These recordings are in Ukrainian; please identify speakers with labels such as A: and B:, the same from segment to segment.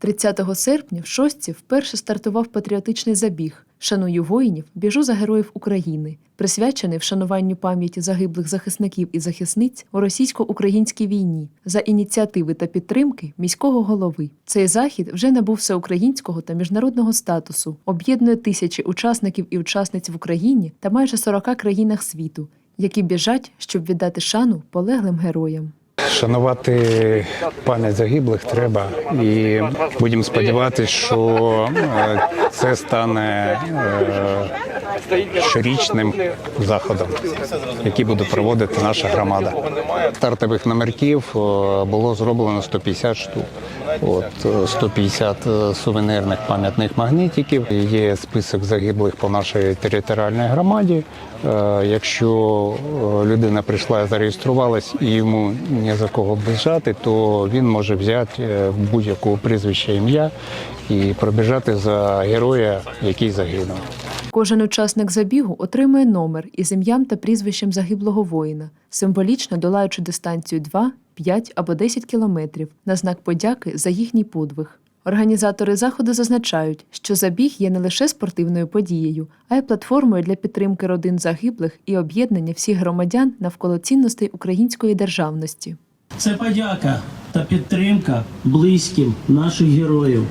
A: 30 серпня в Шостці вперше стартував патріотичний забіг Шаную воїнів, біжу за героїв України, присвячений вшануванню пам'яті загиблих захисників і захисниць у російсько-українській війні за ініціативи та підтримки міського голови. Цей захід вже набув всеукраїнського та міжнародного статусу, об'єднує тисячі учасників і учасниць в Україні та майже 40 країнах світу, які біжать, щоб віддати шану полеглим героям.
B: Шанувати пам'ять загиблих треба, і будемо сподіватися, що е, це стане е, щорічним заходом, який буде проводити наша громада. Стартових номерків е, було зроблено 150 штук. От е, 150 сувенирних пам'ятних магнітиків. Є список загиблих по нашій територіальній громаді. Е, Якщо е, людина прийшла і зареєструвалась і йому ні за кого бежати, то він може взяти е, будь-яку прізвище ім'я і пробіжати за героя, який загинув.
A: Кожен учасник забігу отримує номер із ім'ям та прізвищем загиблого воїна, символічно долаючи дистанцію 2, 5 або 10 кілометрів на знак подяки за їхній подвиг. Організатори заходу зазначають, що забіг є не лише спортивною подією, а й платформою для підтримки родин загиблих і об'єднання всіх громадян навколо цінностей української державності.
C: Це подяка та підтримка близьким наших героїв,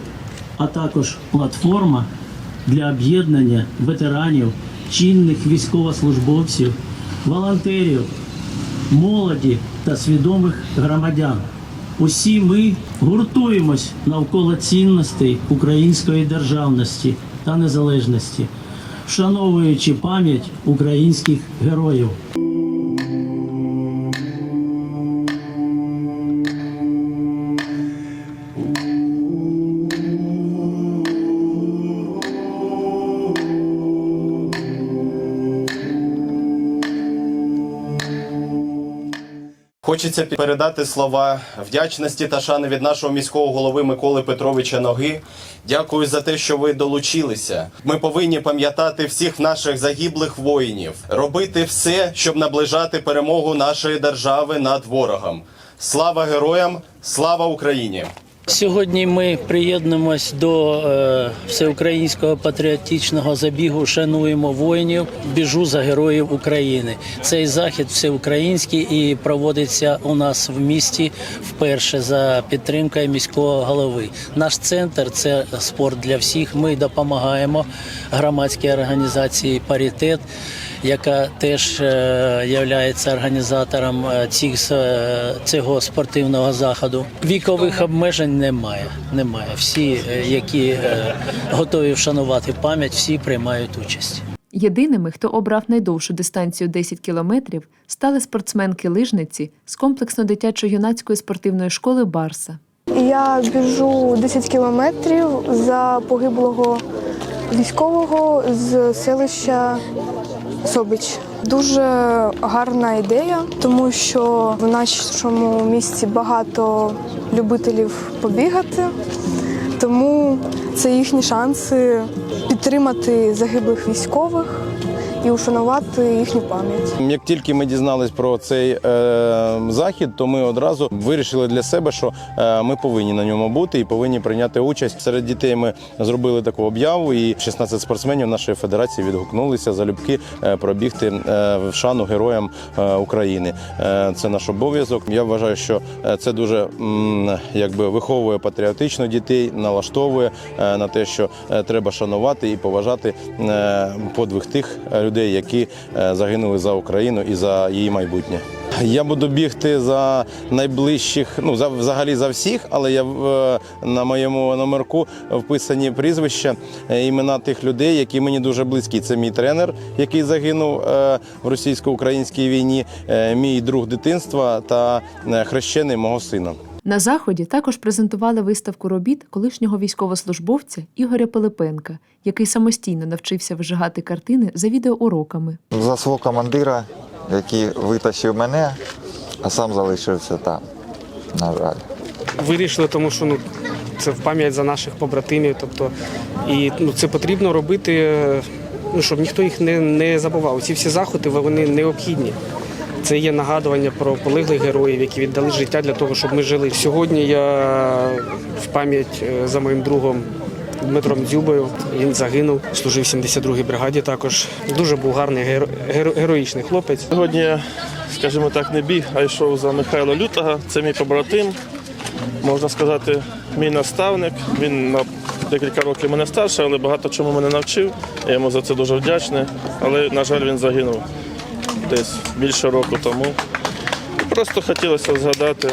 C: а також платформа для об'єднання ветеранів, чинних військовослужбовців, волонтерів, молоді та свідомих громадян. Усі ми гуртуємось навколо цінностей української державності та незалежності, вшановуючи пам'ять українських героїв.
D: Хочеться передати слова вдячності та шани від нашого міського голови Миколи Петровича Ноги. Дякую за те, що ви долучилися. Ми повинні пам'ятати всіх наших загиблих воїнів, робити все, щоб наближати перемогу нашої держави над ворогом. Слава героям! Слава Україні!
C: Сьогодні ми приєднуємось до е, всеукраїнського патріотичного забігу Шануємо воїнів, біжу за героїв України. Цей захід всеукраїнський і проводиться у нас в місті вперше за підтримкою міського голови. Наш центр це спорт для всіх. Ми допомагаємо громадській організації Паритет, яка теж е, є організатором е, цих, е, цього спортивного заходу. Вікових обмежень немає. Немає. Всі, які готові вшанувати пам'ять, всі приймають участь.
A: Єдиними, хто обрав найдовшу дистанцію 10 кілометрів, стали спортсменки-лижниці з комплексно-дитячо-юнацької спортивної школи Барса.
E: Я біжу 10 кілометрів за погиблого військового з селища Собич. Дуже гарна ідея, тому що в нашому місті багато любителів побігати, тому це їхні шанси підтримати загиблих військових і ушанувати їхню пам'ять.
D: Як тільки ми дізнались про цей е, захід, то ми одразу вирішили для себе, що е, ми повинні на ньому бути і повинні прийняти участь. Серед дітей ми зробили таку об'яву, і 16 спортсменів нашої федерації відгукнулися залюбки е, пробігти е, в шану героям е, України. Це наш обов'язок. Я вважаю, що це дуже якби виховує патріотично дітей, налаштовує на те, що треба шанувати і поважати подвиг тих е, людей, які е, загинули за Україну і за її майбутнє. Я буду бігти за найближчих, ну за взагалі за всіх, але я в- на моєму номерку вписані прізвища, е, імена тих людей, які мені дуже близькі. Це мій тренер, який загинув е, в російсько-українській війні, е, мій друг дитинства та е, хрещений мого сина.
A: На заході також презентували виставку робіт колишнього військовослужбовця Ігоря Пилипенка, який самостійно навчився вижигати картини за відеоуроками.
F: за свого командира, який витащив мене, а сам залишився там. На жаль.
G: вирішили, тому що ну це в пам'ять за наших побратимів. Тобто, і ну це потрібно робити, е, ну щоб ніхто їх не, не забував. Ці всі заходи вони необхідні. Це є нагадування про полеглих героїв, які віддали життя для того, щоб ми жили. Сьогодні я в пам'ять е, за моїм другом Дмитром Дзюбою. Він загинув, служив 72-й бригаді. Також дуже був гарний геро- геро- героїчний хлопець.
H: Сьогодні, скажімо так, не біг, а йшов за Михайла Лютого. Це мій побратим, можна сказати, мій наставник. Він на декілька років мене старший, але багато чому мене навчив. Я йому за це дуже вдячний. Але, на жаль, він загинув десь більше року тому. Просто хотілося згадати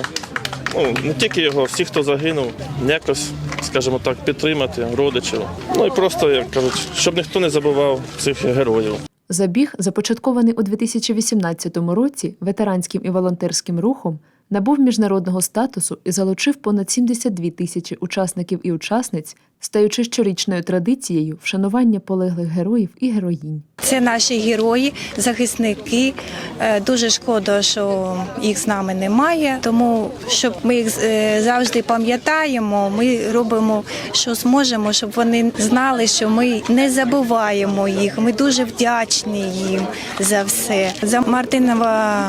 H: ну, не тільки його, всіх, хто загинув, якось, скажімо так, підтримати родичів. Ну і просто, як кажуть, щоб ніхто не забував цих героїв.
A: Забіг, започаткований у 2018 році ветеранським і волонтерським рухом, набув міжнародного статусу і залучив понад 72 тисячі учасників і учасниць, стаючи щорічною традицією вшанування полеглих героїв і героїнь.
I: Це наші герої, захисники. Е, Дуже шкода, що їх з нами немає. Тому щоб ми їх е, завжди пам'ятаємо, ми робимо, що зможемо, щоб вони знали, що ми не забуваємо їх. Ми дуже вдячні їм за все. За Мартинова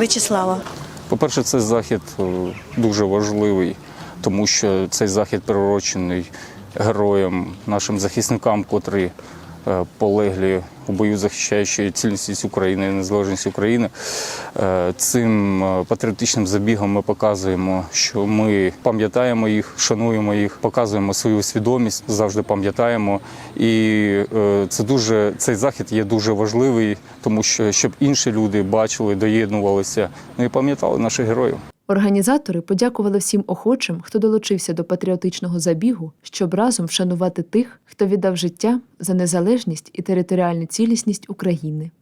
I: Вячеслава.
J: По-перше, цей захід е, дуже важливий, тому що цей захід приурочений героям, нашим захисникам, котрі полеглі у бою, захищаючи цілісність України і незалежність України. Е, Цим е, патріотичним забігом ми показуємо, що ми пам'ятаємо їх, шануємо їх, показуємо свою свідомість, завжди пам'ятаємо. І е, це дуже цей захід є дуже важливий, тому що щоб інші люди бачили, доєднувалися, ну і пам'ятали наших героїв.
A: Організатори подякували всім охочим, хто долучився до патріотичного забігу, щоб разом вшанувати тих, хто віддав життя за незалежність і територіальну цілісність України.